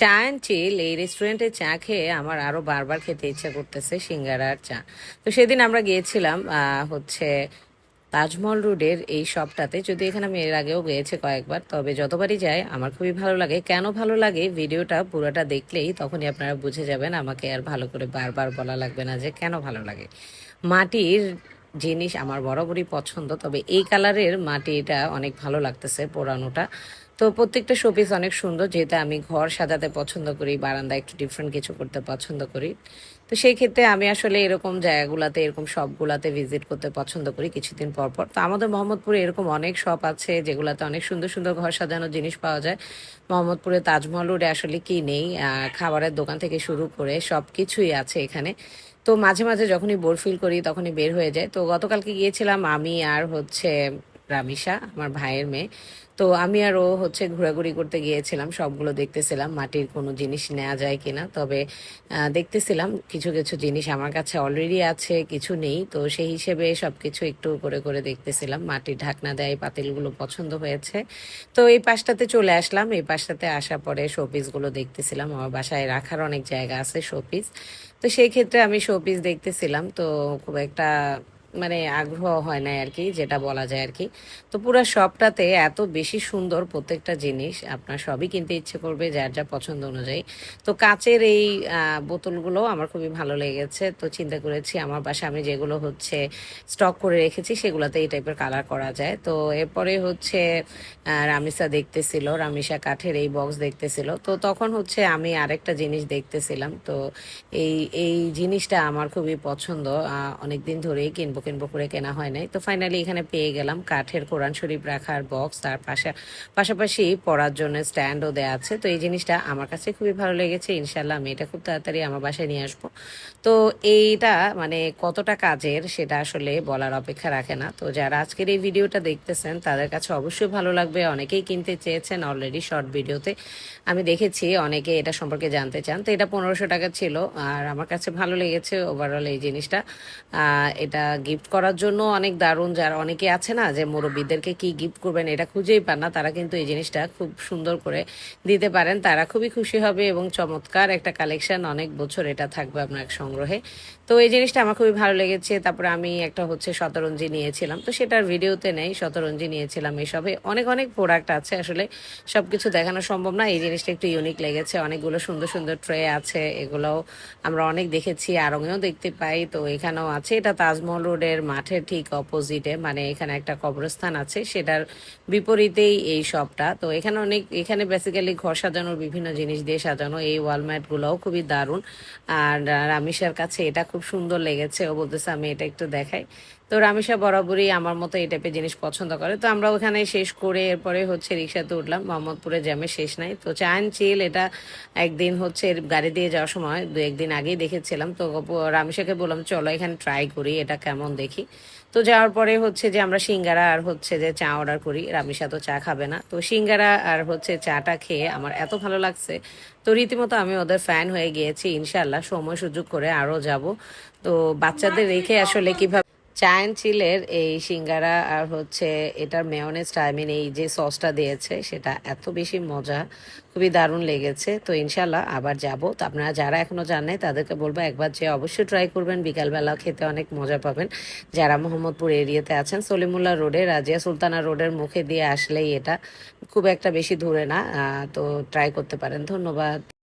চা অ্যান্ড চিল এই রেস্টুরেন্টে চা খেয়ে আমার আরও বারবার খেতে ইচ্ছা করতেছে সিঙ্গারা আর চা। তো সেদিন আমরা গিয়েছিলাম হচ্ছে তাজমহল রোডের এই শপটাতে যদি এখানে আমি এর আগেও গিয়েছি কয়েকবার, তবে যতবারই যাই আমার খুবই ভালো লাগে। কেন ভালো লাগে? ভিডিওটা পুরোটা দেখলেই তখনই আপনারা বুঝে যাবেন আমাকে আর ভালো করে বারবার বলা লাগবে না যে কেন ভালো লাগে। মাটির জিনিস আমার বরাবরই পছন্দ, তবে এই কালারের মাটিটা অনেক ভালো লাগতেছে পোড়ানোটা। তো প্রত্যেকটা শোপিস অনেক সুন্দর, যেহেতু আমি ঘর সাজাতে পছন্দ করি বারান্দা একটু ডিফারেন্ট কিছু করতে পছন্দ করি। তো সেই ক্ষেত্রে আমি আসলে এরকম জায়গাগুলোতে, এরকম শপগুলাতে ভিজিট করতে পছন্দ করি কিছুদিন পর পর। তো আমাদের মোহাম্মদপুরে এরকম অনেক শপ আছে, যেগুলোতে অনেক সুন্দর সুন্দর ঘর সাজানোর জিনিস পাওয়া যায়। মোহাম্মদপুরে তাজমহল রোডে আসলে কি নেই খাবারের দোকান থেকে শুরু করে সব কিছুই আছে এখানে। তো মাঝে মাঝে যখনই বোর ফিল করি তখনই বের হয়ে যায়। তো গতকালকে গিয়েছিলাম আমি আর হচ্ছে রামিসা আমার ভাইয়ের মেয়ে। তো আমি আর ও হচ্ছে ঘোরাঘুরি করতে গিয়েছিলাম, সবগুলো দেখতেছিলাম, মাটির কোনো জিনিস নেওয়া যায় কিনা। তবে দেখতেছিলাম কিছু কিছু জিনিস আমার কাছে অলরেডি আছে, কিছু নেই। তো সেই হিসেবে সবকিছু একটু করে করে দেখতেছিলাম, মাটির ঢাকনা দেয়, পাতিলগুলো পছন্দ হয়েছে। তো এই পাশটাতে চলে আসলাম, এই পাশটাতে আসার পরে শোপিসগুলো দেখতেছিলাম, আমার বাসায় রাখার অনেক জায়গা আছে শোপিস তো সেই ক্ষেত্রে আমি শোপিস দেখতেছিলাম, তো খুব একটা মানে আগ্রহ হয় না আর কি, যেটা বলা যায় আর কি। তো পুরো শপটাতে এত বেশি সুন্দর প্রত্যেকটা জিনিস, আপনার সবই কিনতে ইচ্ছে করবে যার যা পছন্দ অনুযায়ী। তো কাচের এই বোতলগুলো আমার খুবই ভালো লেগেছে। তো চিন্তা করেছি আমার পাশে আমি যেগুলো হচ্ছে স্টক করে রেখেছি, সেগুলোতে এই টাইপের কালার করা যায়। তো এরপরে হচ্ছে রামিসা দেখতেছিল, রামিসা কাঠের এই বক্স দেখতেছিল। তো তখন হচ্ছে আমি আরেকটা জিনিস দেখতেছিলাম। তো এই এই জিনিসটা আমার খুবই পছন্দ। অনেক দিন ধরেই কিনবো। কিনবো করে কেনা হয় নাই। তো ফাইনালি এখানে পেয়ে গেলাম কাঠের কোরআন শরীফ রাখার বক্স তার পাশে, পাশাপাশি পড়ার জন্য স্ট্যান্ডও দেওয়া আছে। তো এই জিনিসটা আমার কাছে খুবই ভালো লেগেছে ইনশাল্লাহ আমি এটা খুব তাড়াতাড়ি আমার বাসায় নিয়ে আসব। তো এইটা মানে কতটা কাজের সেটা আসলে বলার অপেক্ষা রাখে না। তো যারা আজকের এই ভিডিওটা দেখতেছেন, তাদের কাছে অবশ্যই ভালো লাগবে। অনেকেই কিনতে চেয়েছেন অলরেডি শর্ট ভিডিওতে। আমি দেখেছি অনেকে এটা সম্পর্কে জানতে চান। তো এটা পনেরোশো টাকা ছিল। আর আমার কাছে ভালো লেগেছে ওভারঅল এই জিনিসটা। এটা গিফট করার জন্য অনেক দারুণ যারা অনেকে আছে না যে মুরব্বীদেরকে কি গিফট করবেন এটা খুঁজেই পান না, তারা কিন্তু এই জিনিসটা খুব সুন্দর করে দিতে পারেন। তারা খুবই খুশি হবে এবং চমৎকার একটা কালেকশন অনেক বছর এটা থাকবে আপনার সংগ্রহে। তো এই জিনিসটা আমার খুবই ভালো লেগেছে। তারপরে আমি একটা হচ্ছে শতরঞ্জি নিয়েছিলাম। তো সেটার ভিডিওতে নেই, শতরঞ্জি নিয়েছিলাম এসবে। অনেক অনেক প্রোডাক্ট আছে আসলে। সব কিছু দেখানো সম্ভব না। এই জিনিসটা একটু ইউনিক লেগেছে। অনেকগুলো সুন্দর সুন্দর ট্রে আছে। এগুলোও আমরা অনেক দেখেছি আরঙেও দেখতে পাই। তো এখানেও আছে। এটা তাজমহল রোডের মাঠের ঠিক অপোজিটে মানে এখানে একটা কবরস্থান আছে, সেটার বিপরীতেই এই শপটা তো এখানে অনেক, এখানে বেসিক্যালি ঘর সাজানোর বিভিন্ন জিনিস দিয়ে সাজানো, এই ওয়ালম্যাটগুলোও খুবই দারুণ। আর রামিশার কাছে এটা খুব সুন্দর লেগেছে, ও বলতেছে, আমি এটা একটু দেখাই। তো রামিসা বরাবরই আমার মতো এই টাইপের জিনিস পছন্দ করে। তো আমরা ওখানে শেষ করে এরপরে হচ্ছে রিক্সাতে উঠলাম। মোহাম্মদপুরে জ্যামে শেষ নাই। তো চায়ন চিল এটা একদিন হচ্ছে গাড়ি দিয়ে যাওয়ার সময় দু একদিন আগেই দেখেছিলাম। তো রামিসাকে বললাম চলো এখানে ট্রাই করি এটা কেমন দেখি? তো যাওয়ার পরে হচ্ছে যে আমরা সিঙ্গারা আর হচ্ছে যে চা অর্ডার করি। রামিসা তো চা খাবে না। তো সিঙ্গারা আর হচ্ছে চাটা খেয়ে আমার এত ভালো লাগছে। তো রীতিমতো আমি ওদের ফ্যান হয়ে গিয়েছি। ইনশাল্লাহ সময় সুযোগ করে আরও যাব। তো বাচ্চাদের রেখে আসলে কীভাবে চায়ন চিলের এই সিঙ্গারা আর হচ্ছে এটার মেয়নেজটা আই মিন এই যে সসটা দিয়েছে, সেটা এত বেশি মজা, খুবই দারুণ লেগেছে। তো ইনশাল্লাহ আবার যাব। তো আপনারা যারা এখনও জান তাদেরকে বলব একবার যে অবশ্যই ট্রাই করবেন। বিকালবেলা খেতে অনেক মজা পাবেন। যারা মোহাম্মদপুর এরিয়াতে আছেন, সলিমুল্লাহ রোডে, রাজিয়া সুলতানা রোডের মুখে দিয়ে আসলেই এটা খুব একটা বেশি দূরে না। তো ট্রাই করতে পারেন। ধন্যবাদ।